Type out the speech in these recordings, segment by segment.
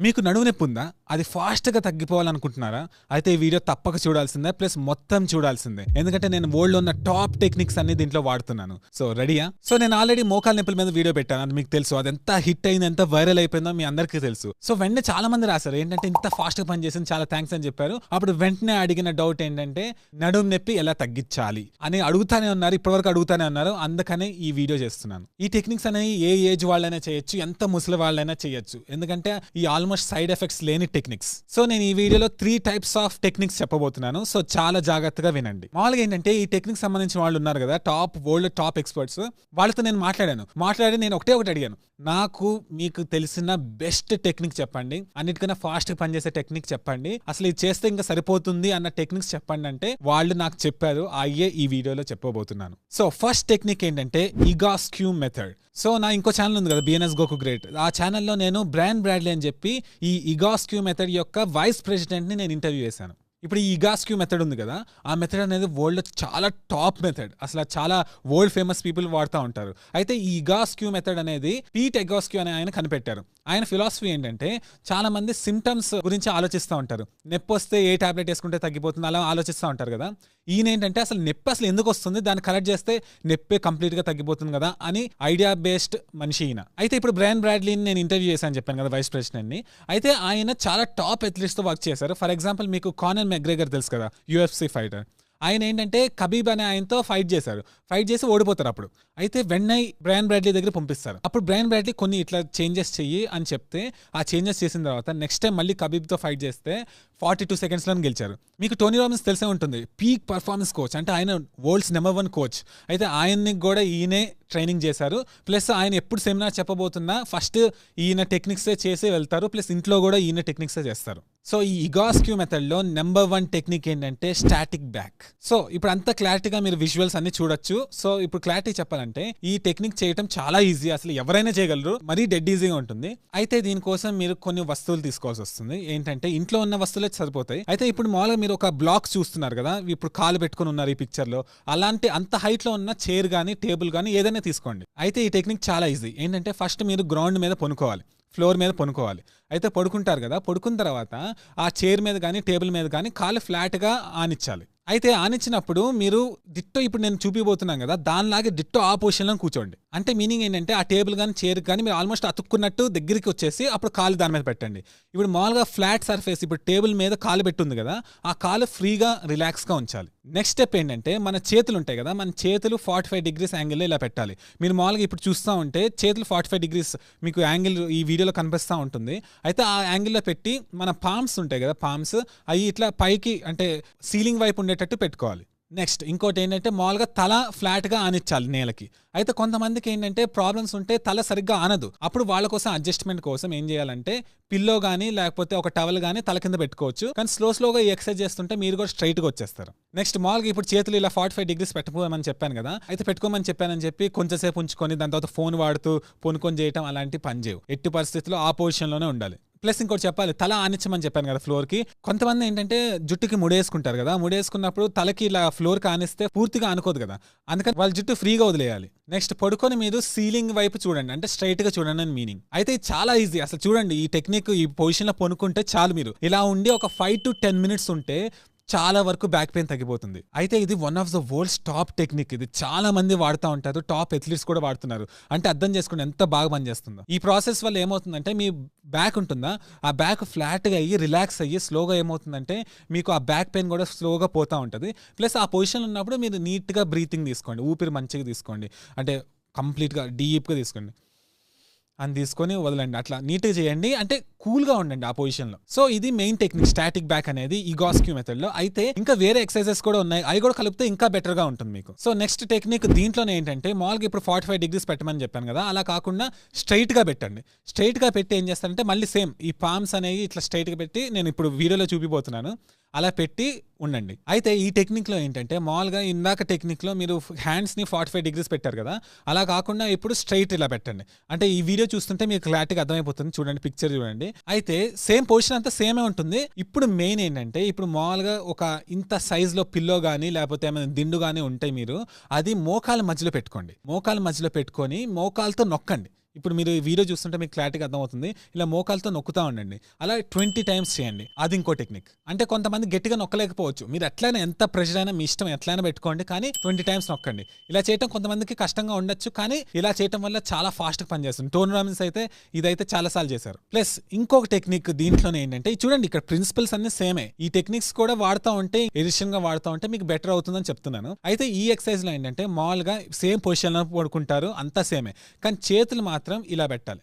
మీకు నడువు నొప్పి ఉందా? అది ఫాస్ట్గా తగ్గిపోవాలనుకుంటున్నారా? అయితే ఈ వీడియో తప్పక చూడాల్సిందే ప్లస్ మొత్తం చూడాల్సిందే. ఎందుకంటే నేను వరల్డ్లో ఉన్న టాప్ టెక్నిక్స్ అన్ని దీంట్లో వాడుతున్నాను. సో రెడీయా? సో నేను ఆల్రెడీ మోకాల నొప్పుల మీద వీడియో పెట్టాను అది మీకు తెలుసు. అది ఎంత హిట్ అయింది ఎంత వైరల్ అయిపోయిందో మీ అందరికీ తెలుసు. సో వెంటనే చాలా మంది రాశారు ఏంటంటే ఇంత ఫాస్ట్గా పనిచేసింది చాలా థ్యాంక్స్ అని చెప్పారు. అప్పుడు వెంటనే అడిగిన డౌట్ ఏంటంటే నడుము నొప్పి ఎలా తగ్గించాలి? అని అడుగుతానే ఉన్నారు ఇప్పటివరకు అడుగుతానే ఉన్నారు. అందుకనే ఈ వీడియో చేస్తున్నాను. ఈ టెక్నిక్స్ అనేవి ఏ ఏజ్ వాళ్ళైనా చేయొచ్చు ఎంత ముసలి వాళ్ళైనా చేయొచ్చు. ఎందుకంటే ఈ ఆల్మోస్ట్ సైడ్ ఎఫెక్ట్స్ లేని టెక్నిక్స్ సో నేను ఈ వీడియోలో త్రీ టైప్స్ ఆఫ్ టెక్నిక్స్ చెప్పబోతున్నాను. సో చాలా జాగ్రత్తగా వినండి. మామూలుగా ఏంటంటే ఈ టెక్నిక్ సంబంధించిన వాళ్ళు ఉన్నారు కదా టాప్ వరల్డ్ టాప్ ఎక్స్పర్ట్స్ వాళ్ళతో నేను మాట్లాడాను. మాట్లాడి నేను ఒకటే ఒకటి అడిగాను. నాకు మీకు తెలిసిన బెస్ట్ టెక్నిక్ చెప్పండి. అన్నిటికన్నా ఫాస్ట్గా పనిచేసే టెక్నిక్ చెప్పండి. అసలు ఇది చేస్తే ఇంకా సరిపోతుంది అన్న టెక్నిక్స్ చెప్పండి అంటే వాళ్ళు నాకు చెప్పారు. అయ్యే ఈ వీడియోలో చెప్పబోతున్నాను. సో ఫస్ట్ టెక్నిక్ ఏంటంటే ఈగాస్క్యూ మెథడ్ సో నా ఇంకో ఛానల్ ఉంది కదా బిఎన్ఎస్ గోకు గ్రేట్ ఆ ఛానల్లో నేను బ్రాండ్ బ్రాడ్లీ అని చెప్పి ఈ ఇగాస్క్యూ మెథడ్ యొక్క వైస్ ప్రెసిడెంట్ని నేను ఇంటర్వ్యూ చేశాను ఇప్పుడు ఈ ఇగాస్క్యూ మెథడ్ ఉంది కదా ఆ మెథడ్ అనేది వరల్డ్ చాలా టాప్ మెథడ్ అసలు చాలా వరల్డ్ ఫేమస్ పీపుల్ వాడుతూ ఉంటారు. అయితే ఈ ఇగాస్క్యూ మెథడ్ అనేది పీట్ ఎగాస్క్యూ అనే ఆయన కనిపెట్టారు. ఆయన ఫిలాసఫీ ఏంటంటే చాలా మంది సిమ్టమ్స్ గురించి ఆలోచిస్తూ ఉంటారు. నొప్పి వస్తే ఏ టాబ్లెట్ వేసుకుంటే తగ్గిపోతుంది అలా ఆలోచిస్తూ ఉంటారు కదా. ఈయన ఏంటంటే అసలు నొప్పి అసలు ఎందుకు వస్తుంది? దాన్ని కరెక్ట్ చేస్తే నొప్పి కంప్లీట్గా తగ్గిపోతుంది కదా అని ఐడియా బేస్డ్ మనిషి ఈయన. అయితే ఇప్పుడు బ్రాన్ బ్రాడ్లీని నేను ఇంటర్వ్యూ చేశాను చెప్పాను కదా వైస్ ప్రెసిడెంట్ని అయితే ఆయన చాలా టాప్ అథ్లీట్స్ వర్క్ చేశారు. ఫర్ ఎగ్జాంపుల్ మీకు కానన్ మెగ్రేగర్ తెలుసు కదా యూఎఫ్సి ఫైటర్ ఆయన ఏంటంటే కబీబ్ అనే ఆయనతో ఫైట్ చేశారు. ఫైట్ చేసి ఓడిపోతారు అప్పుడు. అయితే వెన్నై బ్రాన్ బ్రాడ్లీ దగ్గర పంపిస్తారు. అప్పుడు బ్రాన్ బ్రాడ్లీ కొన్ని ఇట్లా చేంజెస్ చెయ్యి అని చెప్తే ఆ చేంజెస్ చేసిన తర్వాత నెక్స్ట్ టైం మళ్ళీ కబీబ్తో ఫైట్ చేస్తే ఫార్టీ టూ సెకండ్స్లో గెలిచారు. మీకు టోనీ రాబిన్స్ తెలిసే ఉంటుంది. పీక్ పర్ఫార్మెన్స్ కోచ్ అంటే ఆయన వరల్డ్స్ నెంబర్ వన్ కోచ్ అయితే ఆయన్ని కూడా ఈయనే ట్రైనింగ్ చేశారు. ప్లస్ ఆయన ఎప్పుడు సెమినార్ చెప్పబోతున్నా ఫస్ట్ ఈయన టెక్నిక్సే చేసి వెళ్తారు. ప్లస్ ఇంట్లో కూడా ఈయన టెక్నిక్సే చేస్తారు. సో ఈ ఇగాస్క్యూ మెథడ్లో నెంబర్ వన్ టెక్నిక్ ఏంటంటే స్టాటిక్ బ్యాక్. సో ఇప్పుడు అంత క్లారిటీగా మీరు విజువల్స్ అన్ని చూడొచ్చు. సో ఇప్పుడు క్లారిటీ చెప్పాలంటే ఈ టెక్నిక్ చేయడం చాలా ఈజీ. అసలు ఎవరైనా చేయగలరు. మరీ డెడ్ ఈజీగా ఉంటుంది. అయితే దీనికోసం మీరు కొన్ని వస్తువులు తీసుకోవాల్సి వస్తుంది. ఏంటంటే ఇంట్లో ఉన్న వస్తువులే సరిపోతాయి. అయితే ఇప్పుడు మామూలుగా మీరు ఒక బ్లాక్ చూస్తున్నారు కదా. ఇప్పుడు కాలు పెట్టుకుని ఉన్నారు ఈ పిక్చర్లో. అలాంటి అంత హైట్లో ఉన్న చైర్ కానీ టేబుల్ కానీ ఏదైనా తీసుకోండి. అయితే ఈ టెక్నిక్ చాలా ఈజీ. ఏంటంటే ఫస్ట్ మీరు గ్రౌండ్ మీద పొనుకోవాలి. ఫ్లోర్ మీద పనుకోవాలి అయితే పడుకుంటారు కదా పడుకున్న తర్వాత ఆ చైర్ మీద కానీ టేబుల్ మీద కానీ కాలు ఫ్లాట్గా ఆనిచ్చాలి. అయితే ఆనిచ్చినప్పుడు మీరు డిట్టో ఇప్పుడు నేను చూపిపోతున్నాను కదా దానిలాగే డిట్టో ఆ పొజిషన్లో కూర్చోండి. అంటే మీనింగ్ ఏంటంటే ఆ టేబుల్ కానీ చైర్ కానీ మీరు ఆల్మోస్ట్ అతుక్కున్నట్టు దగ్గరికి వచ్చేసి అప్పుడు కాలు దాని మీద పెట్టండి. ఇప్పుడు మామూలుగా ఫ్లాట్ సర్ఫేస్ ఇప్పుడు టేబుల్ మీద కాలు పెట్టుంది కదా ఆ కాలు ఫ్రీగా రిలాక్స్గా ఉంచాలి. నెక్స్ట్ స్టెప్ ఏంటంటే మన చేతులు ఉంటాయి కదా మన చేతులు ఫార్టీ ఫైవ్ డిగ్రీస్ యాంగిల్లో ఇలా పెట్టాలి. మీరు మామూలుగా ఇప్పుడు చూస్తూ ఉంటే చేతులు ఫార్టీ ఫైవ్ డిగ్రీస్ మీకు యాంగిల్ ఈ వీడియోలో కనిపిస్తూ ఉంటుంది. అయితే ఆ యాంగిల్లో పెట్టి మన పామ్స్ ఉంటాయి కదా పామ్స్ అవి ఇట్లా పైకి అంటే సీలింగ్ వైపు ఉండేటట్టు పెట్టుకోవాలి. నెక్స్ట్ ఇంకోటి ఏంటంటే మామూలుగా తల ఫ్లాట్గా ఆనిచ్చాలి నేలకి. అయితే కొంతమందికి ఏంటంటే ప్రాబ్లమ్స్ ఉంటే తల సరిగ్గా ఆనదు. అప్పుడు వాళ్ళ కోసం అడ్జస్ట్మెంట్ కోసం ఏం చేయాలంటే పిల్లో కానీ లేకపోతే ఒక టవల్ కానీ తల కింద పెట్టుకోవచ్చు. కానీ స్లో స్లోగా ఈ ఎక్సర్సైజ్ చేస్తుంటే మీరు కూడా స్ట్రైట్గా వచ్చేస్తారు. నెక్స్ట్ మాల్కి ఇప్పుడు చేతులు ఇలా ఫార్టీ ఫైవ్ డిగ్రీస్ పెట్టుకోమని చెప్పాను కదా అయితే పెట్టుకోమని చెప్పానని చెప్పి కొంచెంసేపు ఉంచుకొని దాని తర్వాత ఫోన్ వాడుతూ పొనుకొని చేయటం అలాంటి పని చేయవు. ఎట్టి పరిస్థితుల్లో ఆ పొజిషన్లోనే ఉండాలి. ప్లస్ ఇంకోటి చెప్పాలి తల ఆనిచ్చమని చెప్పాను కదా ఫ్లోర్కి కొంతమంది ఏంటంటే జుట్టుకి ముడేసుకుంటారు కదా ముడేసుకున్నప్పుడు తలకి ఇలా ఫ్లోర్కి ఆనిస్తే పూర్తిగా అనుకోదు కదా. అందుకని వాళ్ళ జుట్టు ఫ్రీగా వదిలేయాలి. నెక్స్ట్ పడుకొని మీరు సీలింగ్ వైపు చూడండి. అంటే స్ట్రైట్గా చూడండి అని మీనింగ్. అయితే చాలా ఈజీ. అసలు చూడండి ఈ టెక్నిక్ ఈ పొజిషన్లో పొనుకుంటే చాలు మీరు. ఇలా ఉండి ఒక ఫైవ్ టు టెన్ మినిట్స్ ఉంటే చాలా వరకు బ్యాక్ పెయిన్ తగ్గిపోతుంది. అయితే ఇది one of the world's top technique ఇది చాలా మంది వాడుతూ ఉంటారు టాప్ ఎథ్లీట్స్ కూడా వాడుతున్నారు. అంటే అర్థం చేసుకుని ఎంత బాగా పనిచేస్తుందో ఈ ప్రాసెస్ వల్ల ఏమవుతుందంటే మీ బ్యాక్ ఉంటుందా? ఆ బ్యాక్ ఫ్లాట్గా అయ్యి రిలాక్స్ అయ్యి స్లోగా ఏమవుతుందంటే మీకు ఆ బ్యాక్ పెయిన్ కూడా స్లోగా పోతూ ఉంటుంది. ప్లస్ ఆ పొజిషన్ ఉన్నప్పుడు మీరు నీట్గా బ్రీతింగ్ తీసుకోండి ఊపిరి మంచిగా తీసుకోండి. అంటే కంప్లీట్గా డీప్గా తీసుకోండి. అని తీసుకొని వదలండి. అట్లా నీట్గా చేయండి. అంటే కూల్గా ఉండండి ఆ పొజిషన్లో సో ఇది మెయిన్ టెక్నిక్ స్టాటిక్ బ్యాక్ అనేది ఈ గాస్క్యూ మెథడ్లో అయితే ఇంకా వేరే ఎక్సర్సైజెస్ కూడా ఉన్నాయి. అవి కూడా కలిపితే ఇంకా బెటర్గా ఉంటుంది మీకు. సో నెక్స్ట్ టెక్నిక్ దీంట్లోనే ఏంటంటే మామూలుగా ఇప్పుడు ఫార్టీ ఫైవ్ డిగ్రీస్ పెట్టమని చెప్పాను కదా అలా కాకుండా స్ట్రైట్గా పెట్టండి. స్ట్రైట్గా పెట్టి ఏం చేస్తారంటే మళ్ళీ సేమ్ ఈ పామ్స్ అనేవి ఇట్లా స్ట్రైట్గా పెట్టి నేను ఇప్పుడు వీడియోలో చూపిపోతున్నాను అలా పెట్టి ఉండండి. అయితే ఈ టెక్నిక్లో ఏంటంటే మామూలుగా ఇందాక టెక్నిక్లో మీరు హ్యాండ్స్ని ఫార్టీ ఫైవ్ డిగ్రీస్ పెట్టారు కదా అలా కాకుండా ఇప్పుడు స్ట్రైట్ ఇలా పెట్టండి. అంటే ఈ వీడియో చూస్తుంటే మీకు క్లారిటీగా అర్థమైపోతుంది. చూడండి పిక్చర్ చూడండి. అయితే సేమ్ పొజిషన్ అంతా సేమే ఉంటుంది. ఇప్పుడు మెయిన్ ఏంటంటే ఇప్పుడు మామూలుగా ఒక ఇంత సైజులో పిల్లో కానీ లేకపోతే ఏమైనా దిండు కానీ ఉంటాయి మీరు అది మోకాల మధ్యలో పెట్టుకోండి. మోకాల మధ్యలో పెట్టుకొని మోకాలతో నొక్కండి. ఇప్పుడు మీరు ఈ వీడియో చూస్తుంటే మీకు క్లారిటీగా అర్థమవుతుంది. ఇలా మోకాలతో నొక్కుతా ఉండండి. అలా ట్వంటీ టైమ్స్ చేయండి. అది ఇంకో టెక్నిక్. అంటే కొంతమంది గట్టిగా నొక్కలేకపోవచ్చు. మీరు ఎట్లయినా ఎంత ప్రెషర్ అయినా మీ ఇష్టం ఎట్లయినా పెట్టుకోండి. కానీ ట్వంటీ టైమ్స్ నొక్కండి. ఇలా చేయటం కొంతమందికి కష్టంగా ఉండొచ్చు. కానీ ఇలా చేయటం వల్ల చాలా ఫాస్ట్గా పనిచేస్తుంది. టోర్నమెంట్స్ అయితే ఇదైతే చాలా సార్లు చేశారు. ప్లస్ ఇంకొక టెక్నిక్ దీంట్లోనే ఏంటంటే చూడండి ఇక్కడ ప్రిన్సిపల్స్ అన్ని సేమే. ఈ టెక్నిక్స్ కూడా వాడుతూ ఉంటే ఎడిషన్గా వాడుతూ ఉంటే మీకు బెటర్ అవుతుందని చెప్తున్నాను. అయితే ఈ ఎక్సర్సైజ్లో ఏంటంటే మామూలుగా సేమ్ పొజిషన్లో పడుకుంటారు. అంతా సేమే. కానీ చేతులు మాత్రం ఇలా పెట్టాలి.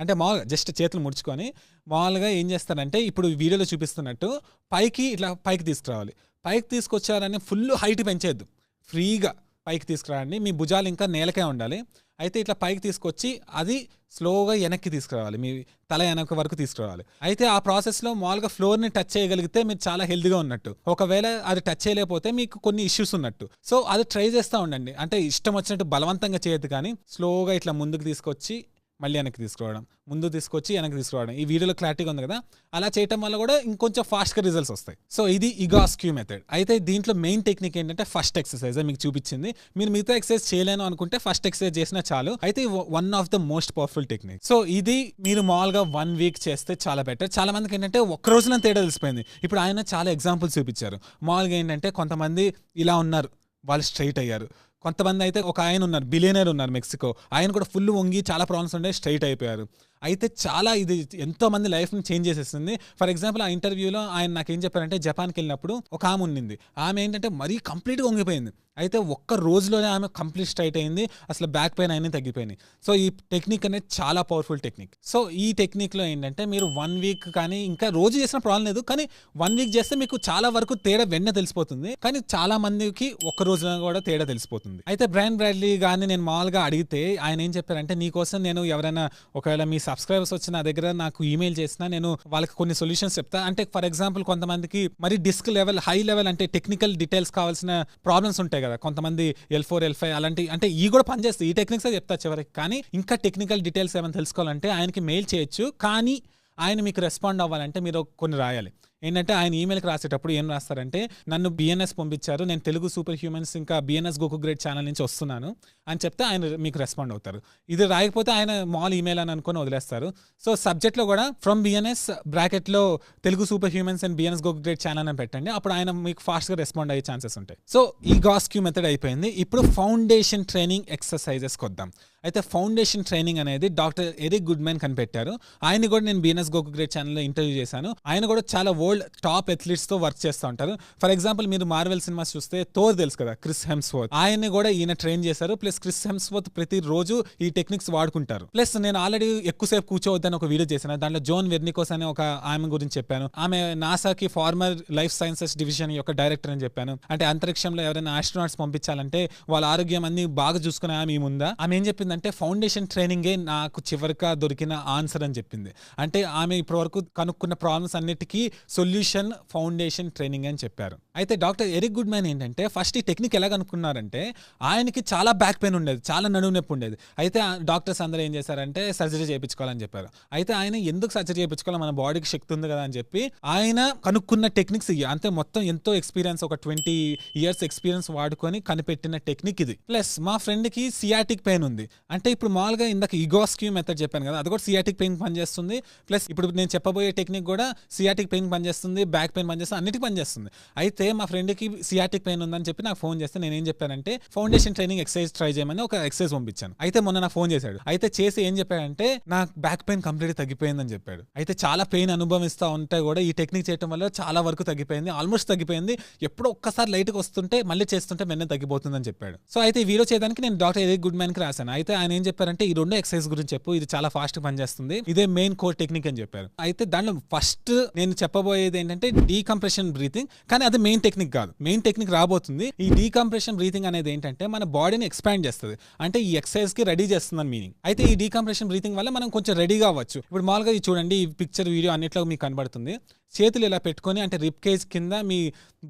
అంటే మామూలుగా జస్ట్ చేతులు ముడుచుకొని మామూలుగా ఏం చేస్తారంటే ఇప్పుడు వీడియోలో చూపిస్తున్నట్టు పైకి ఇట్లా పైకి తీసుకురావాలి. పైకి తీసుకొచ్చారని ఫుల్ హైట్ పెంచేద్దు ఫ్రీగా. పైకి తీసుకురాండి. మీ భుజాలు ఇంకా నేలకే ఉండాలి. అయితే ఇట్లా పైకి తీసుకొచ్చి అది స్లోగా వెనక్కి తీసుకురావాలి. మీ తల వెనక వరకు తీసుకురావాలి. అయితే ఆ ప్రాసెస్లో మామూలుగా ఫ్లోర్ని టచ్ చేయగలిగితే మీరు చాలా హెల్దీగా ఉన్నట్టు. ఒకవేళ అది టచ్ చేయలేకపోతే మీకు కొన్ని ఇష్యూస్ ఉన్నట్టు. సో అది ట్రై చేస్తూ ఉండండి. అంటే ఇష్టం వచ్చినట్టు బలవంతంగా చేయదు కానీ స్లోగా ఇట్లా ముందుకు తీసుకొచ్చి మళ్ళీ వెనక్కి తీసుకురావడం ముందు తీసుకొచ్చి వెనక్కి తీసుకురావడం. ఈ వీడియోలో క్లారిటీగా ఉంది కదా? అలా చేయటం వల్ల కూడా ఇంకొంచెం ఫాస్ట్గా రిజల్ట్స్ వస్తాయి. సో ఇది ఇగాస్క్యూ మెథడ్ అయితే దీంట్లో మెయిన్ టెక్నిక్ ఏంటంటే ఫస్ట్ ఎక్సర్సైజ్ మీకు చూపించింది. మీరు మిగతా ఎక్సర్సైజ్ చేయలేను అనుకుంటే ఫస్ట్ ఎక్సర్సైజ్ చేసినా చాలు. అయితే one of the most powerful technique so ఇది మీరు మామూలుగా వన్ వీక్ చేస్తే చాలా బెటర్ చాలా మందికి ఏంటంటే ఒక్క రోజున తేడా తెలిసిపోయింది. ఇప్పుడు ఆయన చాలా ఎగ్జాంపుల్స్ చూపించారు. మామూలుగా ఏంటంటే కొంతమంది ఇలా ఉన్నారు. వాళ్ళు స్ట్రైట్ అయ్యారు. కొంతమంది అయితే ఒక ఆయన ఉన్నారు బిలియనర్ ఉన్నారు మెక్సికో ఆయన కూడా ఫుల్ వంగి చాలా ప్రాబ్లమ్స్ ఉండే స్ట్రైట్ అయిపోయారు. అయితే చాలా ఇది ఎంతో మంది లైఫ్ని చేంజ్ చేసేస్తుంది ఫర్ ఎగ్జాంపుల్ ఆ ఇంటర్వ్యూలో ఆయన నాకు ఏం చెప్పారంటే జపాన్కి వెళ్ళినప్పుడు ఒక ఆమె ఉండింది ఆమె ఏంటంటే మరీ కంప్లీట్గా వంగిపోయింది. అయితే ఒక్క రోజులోనే ఆమె కంప్లీట్ స్ట్రైట్ అయింది. అసలు బ్యాక్ పెయిన్ అయినా తగ్గిపోయినాయి. సో ఈ టెక్నిక్ అనేది చాలా పవర్ఫుల్ టెక్నిక్. సో ఈ టెక్నిక్లో ఏంటంటే మీరు వన్ వీక్ కానీ ఇంకా రోజు చేసిన ప్రాబ్లం లేదు. కానీ వన్ వీక్ చేస్తే మీకు చాలా వరకు తేడా వెన్న తెలిసిపోతుంది. కానీ చాలా మందికి ఒక్క రోజులో కూడా తేడా తెలిసిపోతుంది. అయితే బ్రాండ్ బ్రాడ్లీ కానీ నేను మామూలుగా అడిగితే ఆయన ఏం చెప్పారంటే నీకోసం నేను ఎవరైనా ఒకవేళ మీ సబ్స్క్రైబర్స్ వచ్చి నా దగ్గర నాకు ఈమెయిల్ చేసినా నేను వాళ్ళకి కొన్ని సొల్యూషన్స్ చెప్తా. అంటే ఫర్ ఎగ్జాంపుల్ కొంతమందికి మరి డిస్క్ లెవెల్ హై లెవెల్ అంటే టెక్నికల్ డీటెయిల్స్ కావాల్సిన ప్రాబ్లమ్స్ ఉంటాయి కదా. కొంతమంది ఎల్ ఫోర్ ఎల్ ఫైవ్ అలాంటి అంటే ఈ కూడా పనిచేస్తాయి ఈ టెక్నిక్స్ చెప్తా చివరికి. కానీ ఇంకా టెక్నికల్ డీటెయిల్స్ ఏమైనా తెలుసుకోవాలంటే ఆయనకి మెయిల్ చేయొచ్చు. కానీ ఆయన మీకు రెస్పాండ్ అవ్వాలంటే మీరు కొన్ని రాయాలి. ఏంటంటే ఆయన ఈమెయిల్కి రాసేటప్పుడు ఏం రాస్తారంటే నన్ను బిఎన్ఎస్ పంపించారు. నేను తెలుగు సూపర్ హ్యూమన్స్ ఇంకా బిఎన్ఎస్ గోకు గ్రేట్ ఛానల్ నుంచి వస్తున్నాను. అని చెప్తే ఆయన మీకు రెస్పాండ్ అవుతారు. ఇది రాయకపోతే ఆయన మాల్ ఈమెయిల్ అని అనుకొని వదిలేస్తారు. సో సబ్జెక్ట్లో కూడా ఫ్రమ్ బిఎన్ఎస్ బ్రాకెట్లో Telugu super humans and BNS Goku great channel అని పెట్టండి. అప్పుడు ఆయన మీకు ఫాస్ట్గా రెస్పాండ్ అయ్యే ఛాన్సెస్ ఉంటాయి. సో ఈ గాస్క్యూ మెథడ్ అయిపోయింది. ఇప్పుడు ఫౌండేషన్ ట్రైనింగ్ ఎక్సర్సైజెస్కి వద్దాం అయితే ఫౌండేషన్ ట్రైనింగ్ అనేది డాక్టర్ ఎరిక్ గుడ్మెన్ కనిపెట్టారు. ఆయన కూడా నేను బిఎన్ఎస్ గోకు గ్రేట్ ఛానల్లో ఇంటర్వ్యూ చేశాను. ఆయన కూడా చాలా వరల్డ్ టాప్ అథ్లీట్స్తో వర్క్ చేస్తూ ఉంటారు. ఫర్ ఎగ్జాంపుల్ మీరు మార్వెల్ సినిమాస్ చూస్తే తోర్ తెలుసు కదా క్రిస్ హెమ్స్వర్త్. ఆయన కూడా ఈయన ట్రైన్ చేశారు. ప్లస్ క్రిస్ హెమ్స్వర్త్ ప్రతి రోజు ఈ టెక్నిక్స్ వాడుకుంటారు. ప్లస్ నేను ఆల్రెడీ ఎక్కువసేపు కూర్చోవద్దని ఒక వీడియో చేశాను. దాంట్లో జోన్ వెర్నికోస్ అనే ఒక ఆమె గురించి చెప్పాను. ఆమె నాసాకి ఫార్మర్ లైఫ్ సైన్సెస్ డివిజన్ యొక్క డైరెక్టర్ అని చెప్పాను. అంటే అంతరిక్షంలో ఎవరైనా ఆస్ట్రోనాట్స్ పంపించాలంటే వాళ్ళ ఆరోగ్యం అన్ని బాగా చూసుకునే ఆమె ముందా? ఆమె ఏం ఏంటంటే ఫౌండేషన్ ట్రైనింగే నాకు చివరిగా దొరికిన ఆన్సర్ అని చెప్పింది. అంటే ఆమె ఇప్పటివరకు కనుక్కున్న ప్రాబ్లమ్స్ అన్నిటికీ సొల్యూషన్ ఫౌండేషన్ ట్రైనింగ్ అని చెప్పారు. అయితే డాక్టర్ ఎరిక్ గుడ్ మ్యాన్ ఏంటంటే ఫస్ట్ ఈ టెక్నిక్ ఎలా కనుక్కున్నారంటే ఆయనకి చాలా బ్యాక్ పెయిన్ ఉండేది చాలా నడుము నొప్పి ఉండేది. అయితే డాక్టర్స్ అందరూ ఏం చేశారంటే సర్జరీ చేయించుకోవాలని చెప్పారు. అయితే ఆయన ఎందుకు సర్జరీ చేయించుకోవాలి మన బాడీకి శక్తి ఉంది కదా అని చెప్పి ఆయన కనుక్కున్న టెక్నిక్స్ ఇవి. అంతే మొత్తం ఎంతో ఎక్స్పీరియన్స్ ఒక ట్వంటీ ఇయర్స్ ఎక్స్పీరియన్స్ వాడుకొని కనిపెట్టిన టెక్నిక్ ఇది. ప్లస్ మా ఫ్రెండ్కి సియాటిక్ పెయిన్ ఉంది. అంటే ఇప్పుడు మామూలుగా ఇందాక ఇగోస్క్యూ మెథడ్ చెప్పాను కదా అది కూడా సియాటిక్ పెయిన్ పనిచేస్తుంది. ప్లస్ ఇప్పుడు నేను చెప్పబోయే టెక్నిక్ కూడా సియాటిక్ పెయిన్ పనిచేస్తుంది బ్యాక్ పెయిన్ పనిచేస్తుంది అన్నిటికీ పనిచేస్తుంది. అయితే మా ఫ్రెండ్కి సియాటిక్ పెయిన్ ఉందని చెప్పి నాకు ఫోన్ చేస్తే నేను ఏం చెప్పానంటే ఫౌండేషన్ ట్రైనింగ్ ఎక్సర్సైజ్ ట్రై చేయమని ఒక ఎక్సర్సైజ్ పంపించాను. అయితే మొన్న నాకు ఫోన్ చేశాడు. అయితే చేసి ఏం చెప్పాడంటే నాకు బ్యాక్ పెయిన్ కంప్లీట్ తగ్గిపోయిందని చెప్పాడు. అయితే చాలా పెయిన్ అనుభవిస్తూ ఉంటే కూడా ఈ టెక్నిక్ చేయడం వల్ల చాలా వరకు తగ్గిపోయింది ఆల్మోస్ట్ తగ్గిపోయింది. ఎప్పుడో ఒక్కసారి లైట్గా వస్తుంటే మళ్ళీ చేస్తుంటే వెన్న తగ్గిపోతుందని చెప్పాడు. సో అయితే ఈ వీడియో చేయడానికి నేను డాక్టర్ ఎరిక్ గుడ్ మ్యాన్కి రాశాను. అయితే ఆయన ఏం చెప్పారంటే ఈ రెండు ఎక్సర్సైజ్ గురించి చెప్పు ఇది చాలా ఫాస్ట్ పనిచేస్తుంది ఇదే మెయిన్ కోర్ టెక్నిక్ అని చెప్పారు. అయితే దాంట్లో ఫస్ట్ నేను చెప్పబోయేది ఏంటంటే డీకంప్రెషన్ బ్రీతింగ్ కానీ అది మెయిన్ టెక్నిక్ కాదు. మెయిన్ టెక్నిక్ రాబోతుంది. ఈ డీకంప్రెషన్ బ్రీతింగ్ అనేది ఏంటంటే మన బాడీని ఎక్స్పాండ్ చేస్తుంది. అంటే ఈ ఎక్సర్సైజ్కి రెడీ చేస్తుందని మీనింగ్. అయితే ఈ డీకంప్రెషన్ బ్రీతింగ్ వల్ల మనం కొంచెం రెడీగా అవ్వచ్చు. ఇప్పుడు మామూలుగా ఇది చూడండి ఈ పిక్చర్ వీడియో అన్నిట్లో మీకు కనబడుతుంది. చేతులు ఇలా పెట్టుకొని అంటే రిప్ కేజ్ కింద మీ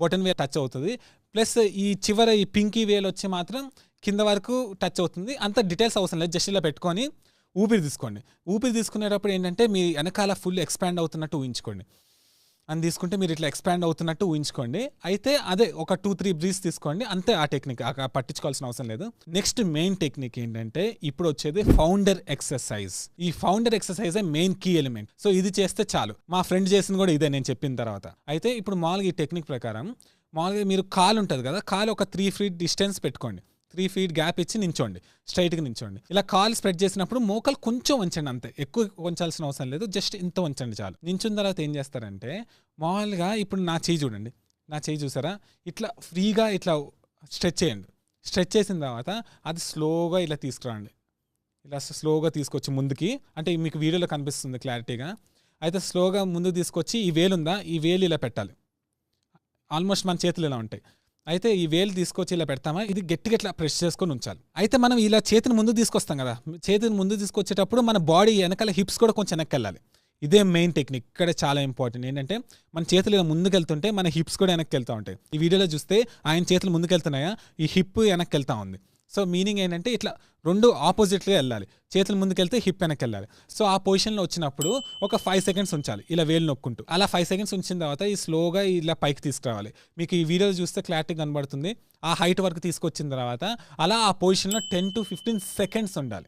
బొటన్ వే టచ్ అవుతుంది. ప్లస్ ఈ చివర ఈ పింకీ వేలు వచ్చి మాత్రం కింద వరకు టచ్ అవుతుంది. అంత డీటెయిల్స్ అవసరం లేదు. జస్ట్ ఇలా పెట్టుకొని ఊపిరి తీసుకోండి. ఊపిరి తీసుకునేటప్పుడు ఏంటంటే మీ వెనకాల ఫుల్ ఎక్స్పాండ్ అవుతున్నట్టు ఊహించుకోండి. అని తీసుకుంటే మీరు ఇట్లా ఎక్స్పాండ్ అవుతున్నట్టు ఊహించుకోండి. అయితే అదే ఒక టూ త్రీ బ్రీస్ తీసుకోండి. అంతే ఆ టెక్నిక్ పట్టించుకోవాల్సిన అవసరం లేదు. నెక్స్ట్ మెయిన్ టెక్నిక్ ఏంటంటే ఇప్పుడు వచ్చేది ఫౌండర్ ఎక్సర్సైజ్ ఈ founder exercise main key element so ఇది చేస్తే చాలు. మా ఫ్రెండ్ చేసింది కూడా ఇదే నేను చెప్పిన తర్వాత. అయితే ఇప్పుడు మామూలుగా ఈ టెక్నిక్ ప్రకారం మామూలుగా మీరు కాలు ఉంటుంది కదా కాలు ఒక త్రీ ఫీట్ డిస్టెన్స్ పెట్టుకోండి. త్రీ ఫీట్ గ్యాప్ ఇచ్చి నించోండి స్ట్రైట్గా నించోండి. ఇలా కాలు స్ప్రెడ్ చేసినప్పుడు మోకాలు కొంచెం వంచండి అంతే ఎక్కువ వంచాల్సిన అవసరం లేదు జస్ట్ ఇంత వంచండి చాలు. నించున్న తర్వాత ఏం చేస్తారంటే మామూలుగా ఇప్పుడు నా చేయి చూడండి నా చేయి చూసారా? ఇట్లా ఫ్రీగా ఇట్లా స్ట్రెచ్ చేయండి. స్ట్రెచ్ చేసిన తర్వాత అది స్లోగా ఇలా తీసుకురండి. ఇలా స్లోగా తీసుకొచ్చి ముందుకి అంటే మీకు వీడియోలో కనిపిస్తుంది క్లారిటీగా. అయితే స్లోగా ముందుకు తీసుకొచ్చి ఈ వేలు ఉందా? ఈ వేలు ఇలా పెట్టాలి. ఆల్మోస్ట్ మన చేతులు ఇలా ఉంటాయి. అయితే ఈ వేలు తీసుకొచ్చి ఇలా పెడతామా? ఇది గట్టిగా ఇట్లా ప్రెస్ చేసుకొని ఉంచాలి. అయితే మనం ఇలా చేతిని ముందు తీసుకొస్తాం కదా? చేతిని ముందు తీసుకొచ్చేటప్పుడు మన బాడీ వెనకాల హిప్స్ కూడా కొంచెం వెనక్కి వెళ్ళాలి. ఇదే మెయిన్ టెక్నిక్ ఇక్కడ చాలా ఇంపార్టెంట్ ఏంటంటే మన చేతులు ఇలా మన హిప్స్ కూడా వెనక్కి వెళ్తూ ఉంటాయి. ఈ వీడియోలో చూస్తే ఆయన చేతులు ముందుకెళ్తున్నాయా ఈ హిప్ వెనక్కి వెళ్తూ ఉంది. సో మీనింగ్ ఏంటంటే ఇట్లా రెండు ఆపోజిట్గా వెళ్ళాలి. చేతులు ముందుకెళ్తే హిప్ వెనక్కి వెళ్ళాలి. సో ఆ పొజిషన్లో వచ్చినప్పుడు ఒక ఫైవ్ సెకండ్స్ ఉంచాలి ఇలా వేలు నొక్కుంటూ. అలా ఫైవ్ సెకండ్స్ ఉంచిన తర్వాత ఈ స్లోగా ఇలా పైకి తీసుకురావాలి. మీకు ఈ వీడియో చూస్తే క్లారిటీ కనబడుతుంది. ఆ హైట్ వరకు తీసుకొచ్చిన తర్వాత అలా ఆ పొజిషన్లో టెన్ టు ఫిఫ్టీన్ సెకండ్స్ ఉండాలి.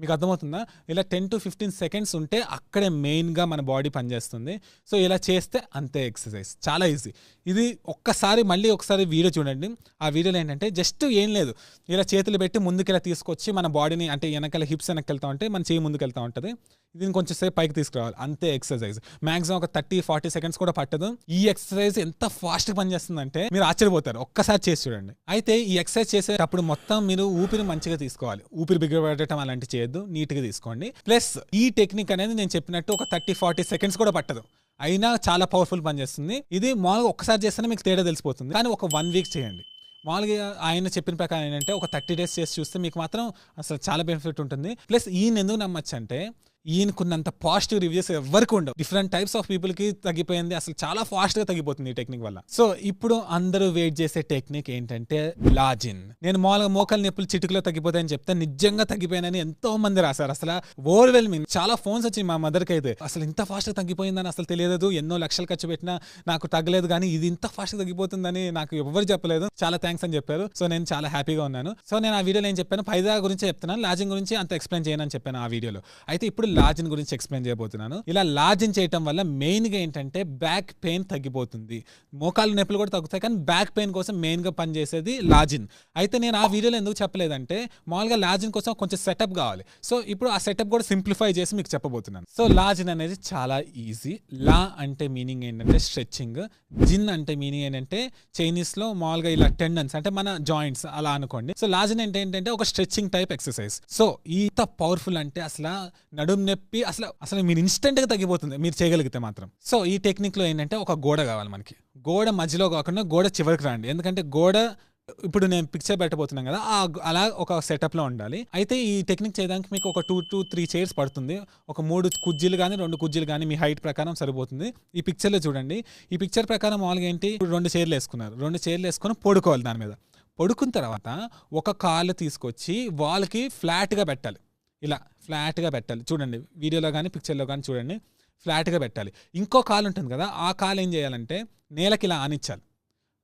మీకు అర్థమవుతుందా? ఇలా టెన్ టు ఫిఫ్టీన్ సెకండ్స్ ఉంటే అక్కడే మెయిన్గా మన బాడీ పనిచేస్తుంది. సో ఇలా చేస్తే అంతే ఎక్సర్సైజ్. చాలా ఈజీ. ఇది ఒక్కసారి మళ్ళీ ఒకసారి వీడియో చూడండి. ఆ వీడియోలో ఏంటంటే జస్ట్ ఏం లేదు. ఇలా చేతులు పెట్టి ముందుకు ఇలా తీసుకొచ్చి మన బాడీని అంటే వెనకాల హిప్స్ వెనక్కి వెళ్తా ఉంటే మన చేయి ముందుకు వెళ్తూ ఉంటుంది. దీన్ని కొంచెం సేపు పైకి తీసుకురావాలి. అంతే ఎక్సర్సైజ్ మాక్సిమం ఒక థర్టీ ఫార్టీ సెకండ్స్ కూడా పట్టదు. ఈ ఎక్సర్సైజ్ ఎంత ఫాస్ట్ పనిచేస్తుందంటే మీరు ఆశ్చర్యపోతారు. ఒక్కసారి చేసి చూడండి. అయితే ఈ ఎక్సర్సైజ్ చేసేటప్పుడు మొత్తం మీరు ఊపిరి మంచిగా తీసుకోవాలి. ఊపిరి బిగబెట్టడం అలాంటి చేయొద్దు. నీట్గా తీసుకోండి. ప్లస్ ఈ టెక్నిక్ అనేది నేను చెప్పినట్టు ఒక థర్టీ ఫార్టీ సెకండ్స్ కూడా పట్టదు. అయినా చాలా పవర్ఫుల్ పనిచేస్తుంది. ఇది మామూలుగా ఒక్కసారి చేస్తేనే మీకు తేడా తెలిసిపోతుంది. కానీ ఒక వన్ వీక్ చేయండి. మామూలుగా ఆయన చెప్పిన ప్రకారం ఏంటంటే ఒక థర్టీ డేస్ చేసి చూస్తే మీకు మాత్రం అసలు చాలా బెనిఫిట్ ఉంటుంది. ప్లస్ ఈయన ఎందుకు నమ్మచ్చు అంటే ఈయనకున్నంత పాజిటివ్ రివ్యూస్ ఎవరికి ఉండవు. డిఫరెంట్ టైప్స్ ఆఫ్ పీపుల్కి తగ్గిపోయింది. అసలు చాలా ఫాస్ట్గా తగ్గిపోతుంది ఈ టెక్నిక్ వల్ల. సో ఇప్పుడు అందరూ వెయిట్ చేసే టెక్నిక్ ఏంటంటే లాజిన్ నేను మామూలుగా మోకాలు నొప్పులు చిటుకులో తగ్గిపోతాయని చెప్తే నిజంగా తగ్గిపోయానని ఎంతో మంది రాశారు. అసలు ఓవర్వెల్మింగ్ చాలా ఫోన్స్ వచ్చి మా మదర్కి అయితే. అసలు ఇంత ఫాస్ట్గా తగ్గిపోయిందని అసలు తెలియదు ఎన్నో లక్షలు ఖర్చు పెట్టినా నాకు తగ్గలేదు కానీ ఇది ఇంత ఫాస్ట్గా తగ్గిపోతుందని నాకు ఎవరు చెప్పలేదు. చాలా థ్యాంక్స్ అని చెప్పారు. సో నేను చాలా హ్యాపీగా ఉన్నాను. సో నేను ఆ వీడియోలో ఏం చెప్పాను? పైదా గురించి చెప్తున్నాను. లాజింగ్ గురించి అంత ఎక్స్ప్లెయిన్ చేయనని చెప్పాను ఆ వీడియోలో. అయితే ఇప్పుడు లాజిన్ గురించి ఎక్స్ప్లెయిన్ చేయబోతున్నాను. ఇలా లాజిన్ చేయటం వల్ల మెయిన్గా ఏంటంటే బ్యాక్ పెయిన్ తగ్గిపోతుంది. మోకాలు నొప్పులు కూడా తగ్గుతాయి కానీ బ్యాక్ పెయిన్ కోసం మెయిన్గా పనిచేసేది లాజిన్. అయితే నేను ఆ వీడియోలో ఎందుకు చెప్పలేదంటే మామూలుగా లాజిన్ కోసం కొంచెం సెటప్ కావాలి. సో ఇప్పుడు ఆ సెటప్ కూడా సింప్లిఫై చేసి మీకు చెప్పబోతున్నాను. సో లాజిన్ అనేది చాలా ఈజీ. లా అంటే మీనింగ్ ఏంటంటే స్ట్రెచ్చింగ్. జిన్ అంటే మీనింగ్ ఏంటంటే చైనీస్లో మామూలుగా ఇలా టెండన్స్ అంటే మన జాయింట్స్ అలా అనుకోండి. సో లాజిన్ అంటే ఏంటంటే ఒక స్ట్రెచ్చింగ్ టైప్ ఎక్సర్సైజ్. సో ఇంత పవర్ఫుల్ అంటే అసలు నడుము నొప్పి అసలు అసలు మీరు ఇన్స్టెంట్గా తగ్గిపోతుంది మీరు చేయగలిగితే మాత్రం. సో ఈ టెక్నిక్లో ఏంటంటే ఒక గోడ కావాలి మనకి. గోడ మధ్యలో కాకుండా గోడ చివరికి రండి. ఎందుకంటే గోడ ఇప్పుడు నేను పిక్చర్ పెట్టబోతున్నాను కదా ఆ అలా ఒక సెటప్లో ఉండాలి. అయితే ఈ టెక్నిక్ చేయడానికి మీకు ఒక టూ టు త్రీ చైర్స్ పడుతుంది. ఒక మూడు కుజ్జీలు కానీ రెండు కుజ్జీలు కానీ మీ హైట్ ప్రకారం సరిపోతుంది. ఈ పిక్చర్లో చూడండి. ఈ పిక్చర్ ప్రకారం మామూలుగా ఏంటి? ఇప్పుడు రెండు చైర్లు వేసుకున్నారు. రెండు చైర్లు వేసుకొని పడుకోవాలి దాని మీద. పడుకున్న తర్వాత ఒక కాలు తీసుకొచ్చి వాల్కి ఫ్లాట్గా పెట్టాలి. ఇలా ఫ్లాట్గా పెట్టాలి. చూడండి వీడియోలో కానీ పిక్చర్లో కానీ చూడండి ఫ్లాట్గా పెట్టాలి. ఇంకో కాలు ఉంటుంది కదా ఆ కాలు ఏం చేయాలంటే నేలకి ఇలా ఆనిచ్చాలి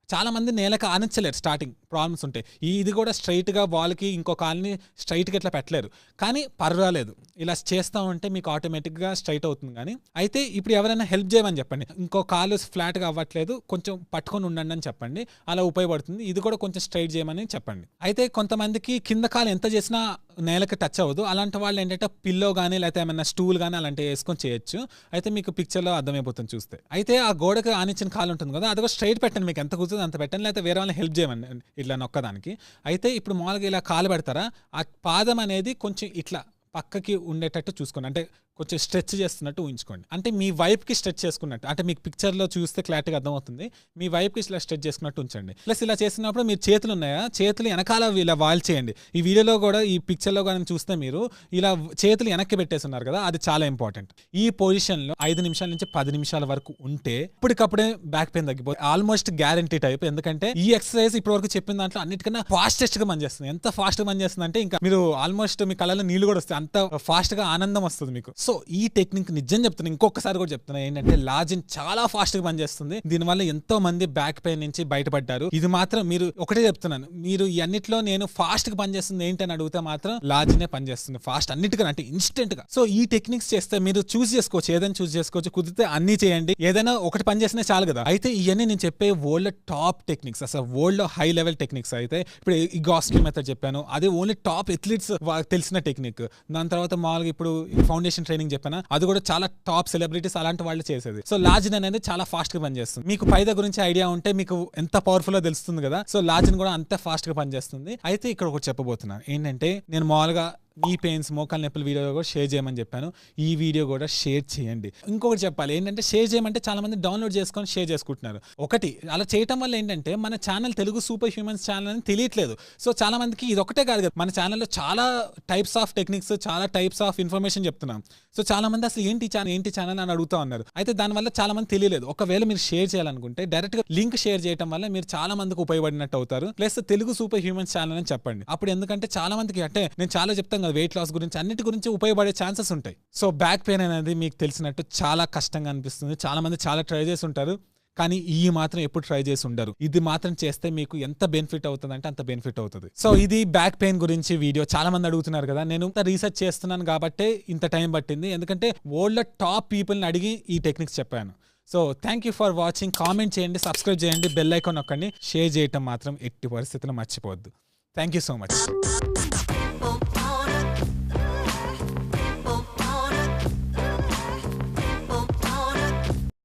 చాలా మంది నేలకు ఆనిచ్చలేరు స్టార్టింగ్. ప్రాబ్లమ్స్ ఉంటాయి. ఇది కూడా స్ట్రైట్గా వాల్కి ఇంకో కాల్ని స్ట్రైట్గా ఇట్లా పెట్టలేరు. కానీ పర్వాలేదు. ఇలా చేస్తా ఉంటే మీకు ఆటోమేటిక్గా స్ట్రైట్ అవుతుంది కానీ అయితే ఇప్పుడు ఎవరైనా హెల్ప్ చేయమని చెప్పండి. ఇంకో కాలు ఫ్లాట్గా అవ్వట్లేదు కొంచెం పట్టుకొని ఉండండి అని చెప్పండి. అలా ఉపయోగపడుతుంది. ఇది కూడా కొంచెం స్ట్రైట్ చేయమని చెప్పండి. అయితే కొంతమందికి కింద కాలు ఎంత చేసినా నేలకి టచ్ అవ్వదు. అలాంటి వాళ్ళు ఏంటంటే పిల్లో కానీ లేకపోతే ఏమైనా స్టూల్ కానీ అలాంటివి వేసుకొని చేయొచ్చు. అయితే మీకు పిక్చర్లో అర్థమైపోతుంది చూస్తే. అయితే ఆ గోడకు ఆనిచ్చిన కాలు ఉంటుంది కదా అది కూడా స్ట్రైట్ పెట్టండి. మీకు ఎంత కూర్చుంది అంత పెట్టండి. లేకపోతే వేరే వాళ్ళని హెల్ప్ చేయమండి ఇట్లా నొక్కదానికి. అయితే ఇప్పుడు మామూలుగా ఇలా కాలు పెడతారా? ఆ పాదం అనేది కొంచెం ఇట్లా పక్కకి ఉండేటట్టు చూసుకోండి. అంటే కొంచెం స్ట్రెచ్ చేస్తున్నట్టు ఊహించుకోండి. అంటే మీ వైపుకి స్ట్రెచ్ చేసుకున్నట్టు అంటే మీకు పిక్చర్లో చూస్తే క్లారిటీగా అర్థమవుతుంది. మీ వైపుకి ఇలా స్ట్రెచ్ చేసుకున్నట్టు ఉంచండి. ప్లస్ ఇలా చేసినప్పుడు మీరు చేతులు ఉన్నాయా? చేతులు వెనకాల ఇలా వాల్ చేయండి. ఈ వీడియోలో కూడా ఈ పిక్చర్లో కానీ చూస్తే మీరు ఇలా చేతులు వెనక్కి పెట్టేసి ఉన్నారు కదా అది చాలా ఇంపార్టెంట్ ఈ పొజిషన్లో ఐదు నిమిషాల నుంచి పది నిమిషాల వరకు ఉంటే ఇప్పటికప్పుడే బ్యాక్ పెయిన్ తగ్గిపోతుంది. ఆల్మోస్ట్ గ్యారంటీ టైప్ ఎందుకంటే ఈ ఎక్సర్సైజ్ ఇప్పటి వరకు చెప్పిన దాంట్లో అన్నిటికన్నా ఫాస్టెస్ట్గా పనిచేస్తుంది. ఎంత ఫాస్ట్గా పనిచేస్తుంది అంటే ఇంకా మీరు ఆల్మోస్ట్ మీ కళ్ళలో నీళ్ళు కూడా వస్తాయి. అంత ఫాస్ట్గా ఆనందం వస్తుంది మీకు. సో ఈ టెక్నిక్ నిజం చెప్తున్నా ఇంకొకసారి కూడా చెప్తున్నా ఏంటంటే లాజిన్ చాలా ఫాస్ట్గా పనిచేస్తుంది. దీనివల్ల ఎంతో మంది బ్యాక్ పెయిన్ నుంచి బయటపడ్డారు. ఇది మాత్రం మీరు ఒకటే చెప్తున్నాను. మీరు ఈ అన్నిట్లో నేను ఫాస్ట్గా పనిచేస్తుంది ఏంటని అడిగితే మాత్రం లాజినే పనిచేస్తుంది. ఫాస్ట్ అన్నిటికన్నా అంటే ఇన్స్టెంట్గా సో ఈ టెక్నిక్స్ చేస్తే మీరు చూస్ చేసుకోవచ్చు ఏదైనా చూస్ చేసుకోవచ్చు కుదిరితే అన్ని చేయండి. ఏదైనా ఒకటి పని చేసినా చాలు కదా. అయితే ఇవన్నీ నేను చెప్పే వరల్డ్ టాప్ టెక్నిక్స్ అసలు వరల్డ్ హై లెవెల్ టెక్నిక్స్ అయితే ఇప్పుడు ఈ గాస్ట్రీ మెథడ్ చెప్పాను. అది ఓన్లీ టాప్ ఎథ్లీట్స్ తెలిసిన టెక్నిక్. దాని తర్వాత మామూలుగా ఇప్పుడు ఫౌండేషన్ ట్రైనింగ్ చెప్పాను? అది కూడా చాలా టాప్ సెలబ్రిటీస్ అలాంటి వాళ్ళు చేసేది. సో లాజిన్ అనేది చాలా ఫాస్ట్గా పనిచేస్తుంది. మీకు పైద గురించి ఐడియా ఉంటే మీకు ఎంత పవర్ఫుల్ తెలుస్తుంది కదా? సో లాజిన్ కూడా అంత ఫాస్ట్గా పనిచేస్తుంది. అయితే ఇక్కడ ఒకటి చెప్పబోతున్నాను ఏంటంటే నేను మామూలుగా ఈ పెయిన్స్ మోకాల నొప్పుల వీడియో కూడా షేర్ చేయమని చెప్పాను. ఈ వీడియో కూడా షేర్ చేయండి. ఇంకొకటి చెప్పాలి ఏంటంటే షేర్ చేయమంటే చాలా మంది డౌన్లోడ్ చేసుకొని షేర్ చేసుకుంటున్నారు. ఒకటి అలా చేయటం వల్ల ఏంటంటే మన channel Telugu super humans channel అని తెలియట్లేదు. సో చాలా మందికి ఇది ఒకటే కాదు కదా మన ఛానల్లో చాలా టైప్స్ ఆఫ్ టెక్నిక్స్ చాలా టైప్స్ ఆఫ్ ఇన్ఫర్మేషన్ చెప్తున్నాం. సో చాలా మంది అసలు ఏంటి ఛానల్ ఏంటి ఛానల్ అని అడుగుతా ఉన్నారు. అయితే దానివల్ల చాలా మంది తెలియలేదు. ఒకవేళ మీరు షేర్ చేయాలనుకుంటే డైరెక్ట్గా లింక్ షేర్ చేయడం వల్ల మీరు చాలా మందికి ఉపయోగపడినట్టు అవుతారు. Plus Telugu super humans channel అని చెప్పండి. అప్పుడు ఎందుకంటే చాలా మందికి అంటే నేను చాలా చెప్తాను కదా వెయిట్ లాస్ గురించి అన్నిటి గురించి ఉపయోగపడే ఛాన్సెస్ ఉంటాయి. సో బ్యాక్ పెయిన్ అనేది మీకు తెలిసినట్టు చాలా కష్టంగా అనిపిస్తుంది. చాలా మంది చాలా ట్రై చేసి ఉంటారు. కానీ ఈ మాత్రం ఎప్పుడు ట్రై చేసి ఉండరు. ఇది మాత్రం చేస్తే మీకు ఎంత బెనిఫిట్ అవుతుంది అంటే అంత బెనిఫిట్ అవుతుంది. సో ఇది బ్యాక్ పెయిన్ గురించి వీడియో చాలా మంది అడుగుతున్నారు కదా. నేను ఇంత రీసెర్చ్ చేస్తున్నాను కాబట్టి ఇంత టైం పట్టింది. ఎందుకంటే వరల్డ్ టాప్ పీపుల్ని అడిగి ఈ టెక్నిక్స్ చెప్పాను. So thank you for watching comment చేయండి సబ్స్క్రైబ్ చేయండి బెల్ ఐకాన్ నొక్కండి. షేర్ చేయటం మాత్రం ఎట్టి పరిస్థితుల్లో మర్చిపోవద్దు. Thank you so much